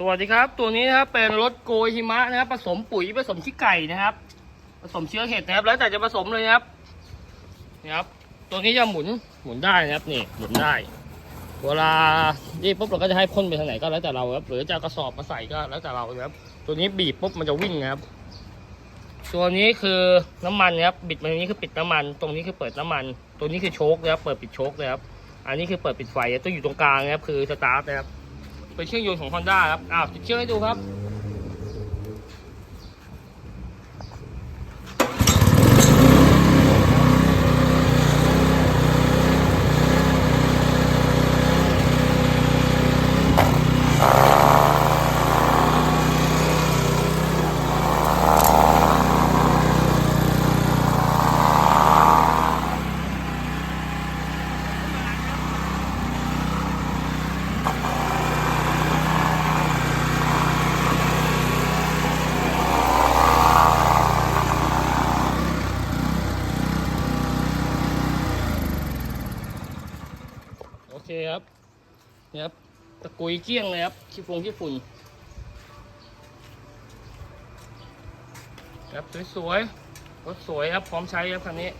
สวัสดีครับ ตัวนี้นะครับเป็นรถโกยหิมะนะครับผสมปุ๋ยผสมขี้ไก่นะครับ ผสมเชื้อเห็ดนะครับ แล้วแต่จะผสมเลยนะครับนี่ครับ ตัวนี้จะหมุนหมุนได้นะครับนี่หมุนได้ เวลานี่ปุ๊บเราก็จะให้พ่นไปทางไหนก็แล้วแต่เราครับหรือจะกระสอบมาใส่ก็แล้วแต่เราครับ ตัวนี้บีบปุ๊บมันจะวิ่งนะครับ ตัวนี้คือน้ำมันนะครับบิดมาตรงนี้คือปิดน้ำมัน ตรงนี้คือเปิดน้ำมัน ตัวนี้คือโชคนะครับ เปิดปิดโชคนะครับ อันนี้คือเปิดปิดไฟตัวอยู่ตรงกลางนะครับคือสตาร์ทนะครับ เป็นเครื่องยนต์ของ Honda ครับอ้าวติดเครื่องให้ดูครับ เคครับนี่ครับตะกุยเกี้ยงเลยครับขี้ฟงขี้ฝุ่นครับสวยๆรถสวยครับพร้อมใช้ครับคันนี้